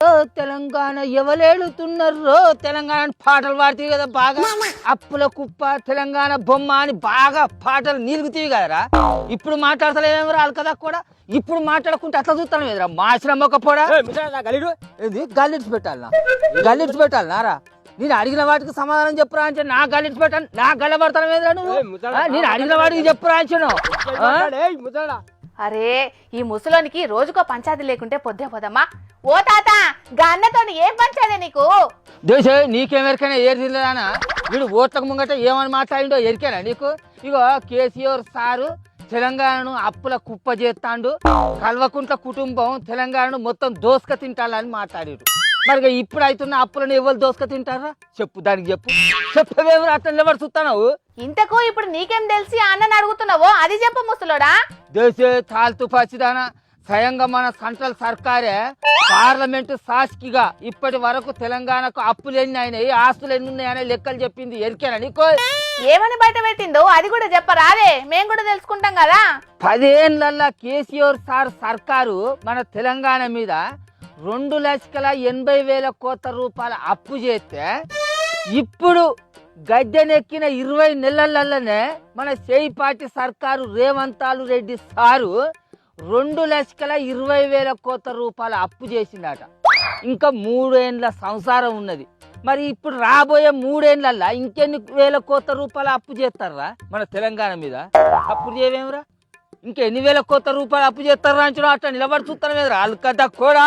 ఓ తెలంగాణ ఎవలేడుతున్నారో తెలంగాణ పాటలు పాడుతాయి కదా బాగా. అప్పుల కుప్ప తెలంగాణ బొమ్మ అని బాగా పాటలు నిలుగుతాయి కదరా. ఇప్పుడు మాట్లాడతలేమేమో రాదు కదా కూడా? ఇప్పుడు మాట్లాడుకుంటే అట్లా చూస్తాను ఎదురా మాసిన మొక్కపోడా గలీడు ఇది గల్లిడ్చి పెట్టాలనా? గల్లిడ్చి పెట్టాలనా రా? నేను అడిగిన వాటికి సమాధానం చెప్పురా అంటే నా గల్లిడ్చి పెట్టాను. నా గల్ల పడతాను ఎదురా నువ్వు నేను అడిగిన వాటికి చెప్పురా అంచను అరే ఈ ముసలోనికి రోజుకో పంచాయతీ లేకుంటే పొద్దే పోదమ్మా. ఓ తాత! గన్నతో ఏం పంచాదే నీకు? దేశ నీకేమెరికైనా ఏరు తినలేదానా వీడు ఓట్లకు ముంగట ఏమని మాట్లాడిండో ఎరికేనా నీకు? ఇగో కేసీఆర్ సారు తెలంగాణను అప్పుల కుప్ప చేస్తాండు. కల్వకుంట్ల కుటుంబం తెలంగాణను మొత్తం దోసుక తింటాలని మాట్లాడారు. మరి ఇప్పుడు అవుతున్న అప్పులను ఎవరు దోసుక తింటారా? చెప్పు దానికి చెప్పు. చెప్పవేమి అట్లా నిలబడి చూస్తున్నావు ఇంతకు ఇప్పుడు నీకేం తెలిసి అన్నని అడుగుతున్నావో? అది చెప్పు ముసలోడా. దేశే తాల్తు పచ్చిదానా స్వయంగా మన సెంట్రల్ సర్కారే పార్లమెంటు సాక్షిగా ఇప్పటి వరకు తెలంగాణకు అప్పులు ఎన్ని అయినాయి ఆస్తులు ఎన్ని ఉన్నాయనే లెక్కలు చెప్పింది ఎరికేనా నీకో? ఏమని బయట పెట్టిందో? అది కూడా చెప్పరాదే. మేం కూడా తెలుసుకుంటాం కదా. పదేళ్ళల్లా కేసీఆర్ సార్ సర్కారు మన తెలంగాణ మీద రెండు లక్షల ఎనభై వేల కోట్ల రూపాయల అప్పు చేస్తే ఇప్పుడు గద్దెనెక్కిన ఇరవై నెలలల్లనే మన చేయిపాటి సర్కారు రేవంతాలు రెడ్డి సారు రెండు లక్షల ఇరవై వేల కోట్ల రూపాయల అప్పు చేసిందట. ఇంకా మూడేండ్ల సంసారం ఉన్నది. మరి ఇప్పుడు రాబోయే మూడేండ్లల్లా ఇంకెన్ని వేల కోట్ల రూపాయల అప్పు చేస్తారా మన తెలంగాణ మీద? అప్పు చేయవేమరా? ఇంకెన్ని వేల కోట్ల రూపాయలు అప్పు చేస్తారా అంచడం అట్లా నిలబడి చూస్తాను మీద కదా కూడా?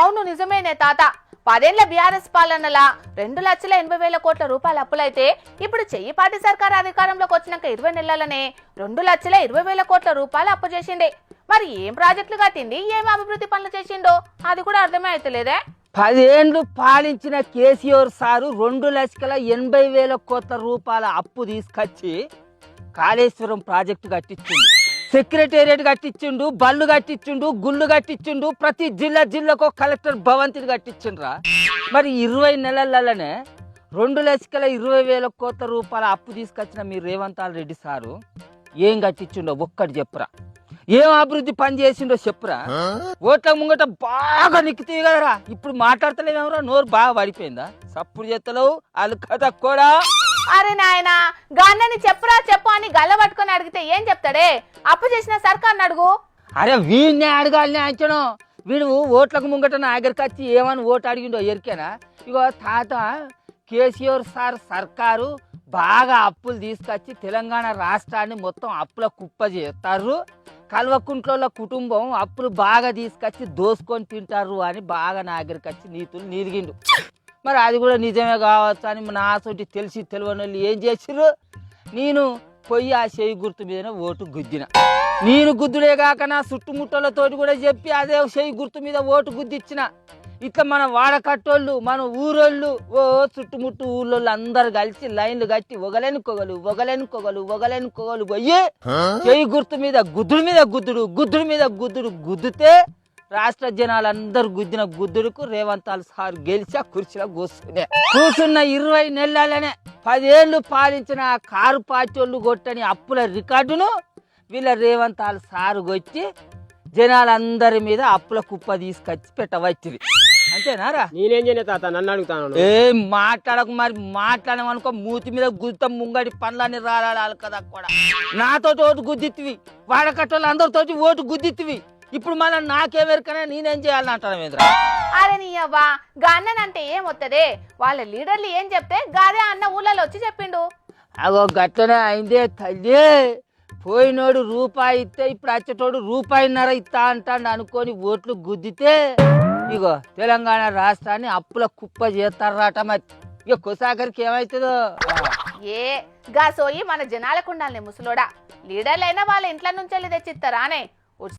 అవును నిజమేనే తాత. పదేళ్ళ బీఆర్ఎస్ పాలనలా రెండు లక్షల ఎనభై వేల కోట్ల రూపాయల అప్పులైతే ఇప్పుడు చెయ్యిపాటి సర్కార్ అధికారంలోకి వచ్చినాక ఇరవై నెలలనే రెండు లక్షల ఇరవై వేల కోట్ల రూపాయలు అప్పు చేసిండే. మరి ఏం ప్రాజెక్టులు కట్టింది? ఏం అభివృద్ధి పనులు చేసిండో? అది కూడా అర్థమైతలేదే. పదేండ్లు పాలించిన కేసీఆర్ సారు రెండు లక్షల ఎనభై వేల కోట్ల రూపాయల అప్పు తీసుకొచ్చి కాళేశ్వరం ప్రాజెక్టు కట్టించిండు. సెక్రటేరియట్ కట్టించిండు బళ్ళు కట్టించిండు గుళ్ళు కట్టించిండు ప్రతి జిల్లా జిల్లాకు కలెక్టర్ భవంతిని కట్టించిండ్రా. మరి ఇరవై నెలలనే రెండు లక్షల ఇరవై వేల కోట్ల రూపాయల అప్పు తీసుకొచ్చిన మీ రేవంతాల్ రెడ్డి సారు ఏం కట్టించిండో ఒక్కటి చెప్పురా. ఏం అభివృద్ధి పని చేసిండో చెప్పురా. ఓట్ల ముంగట బాగా నిక్కుతాయి కదరా. ఇప్పుడు మాట్లాడతలేమేమరా నోరు బాగా పడిపోయిందా సప్పుడు చేస్తలేవు వాళ్ళు కథ కూడా అరే నాయనా గన్నని చెప్పురా చెప్పు అని గల్ల పట్టుకొని అడిగితే ఏం చెప్తాడే? అప్పు చేసిన సర్కార్ అడుగు. అరే వీడినే అడగాలని అంచను. వీడు ఓట్లకు ముంగట నా దగ్గరికి వచ్చి ఏమని ఓటు అడిగిండో ఎరికేనా? ఇగో తాత కేసీఆర్ సార్ సర్కారు బాగా అప్పులు తీసుకొచ్చి తెలంగాణ రాష్ట్రాన్ని మొత్తం అప్పుల కుప్ప చేస్తారు. కల్వకుంట్ల కుటుంబం అప్పులు బాగా తీసుకొచ్చి దోసుకొని తింటారు అని బాగా నా దగ్గరికి వచ్చి నీతులు నీదిగిండు మరి అది కూడా నిజమే కావచ్చు అని నా తోటి తెలిసి తెలియని వాళ్ళు ఏం చేసిర్రు? నేను పొయ్యి ఆ చేయి గుర్తు మీదనే ఓటు గుద్దిన. నేను గుద్దుడే కాక నా చుట్టుముట్టలతోటి కూడా చెప్పి అదే చేయి గుర్తు మీద ఓటు గుద్దిచ్చిన. ఇట్లా మన వాడకట్టోళ్ళు మన ఊరోళ్ళు ఓ చుట్టుముట్టు ఊళ్ళోళ్ళు అందరు కలిసి లైన్లు కట్టి ఒగలెనుకొగలు ఒగలెనుకొగలు ఒగలెనుకొగలు పోయి చేయి గుర్తు మీద గుద్దుడు మీద గుద్దుడు గుద్దుడు మీద గుద్దుడు గుద్దుతే రాష్ట్ర జనాలందరూ గుద్దిన గుద్దుడుకు రేవంతాలు సార్ గెలిచి ఆ కుర్చీలో కూర్చునే. కూర్చున్న ఇరవై నెలలనే పదేళ్ళు పాలించిన కారు పార్టీ కొట్టని అప్పుల రికార్డును వీళ్ళ రేవంతాలు సారు కొట్టి జనాలందరి మీద అప్పుల కుప్ప తీసుకొచ్చి పెట్టవచ్చింది. అంతేనారా నేనేం చేయను తాత? నన్ను అడుగుతాను ఏం మాట్లాడకు మరి మాట్లాడమనుకో మూతి మీద గుద్దుతాం ముంగడి పనులన్నీ రాలాడాలి కదా కూడా. నాతో ఓటు గుద్దిత్తివి వాడకట్టోళ్ళు అందరితోటి ఓటు గుద్దిత్తివి ఇప్పుడు మళ్ళీ నాకేమెరకనే నేనేం చేయాలని అంటాను ఏంద్రా? అరే నీ అవ్వా గన్నన్ అంటే ఏమొత్తదే? వాళ్ళ లీడర్లు ఏం చెప్తే గాదే అన్న ఊళ్ళలో వచ్చి చెప్పిండు. అగో గట్లనే అయిందే తల్లి. పోయినోడు రూపాయి ఇస్తే ఇప్పుడు వచ్చేటోడు రూపాయిన్నర ఇస్తా అంటాడు అనుకొని ఓట్లు గుద్దితే ఇగో తెలంగాణ రాష్ట్రాన్ని అప్పుల కుప్ప చేస్తారట మరి. ఇక కొసాగరికి ఏమవుతుందో ఏ గా సోయి మన జనాలకు ఉండాలి ముసలోడా. లీడర్లైనా వాళ్ళ ఇంట్లో నుంచి వెళ్ళి తెచ్చిస్తారానే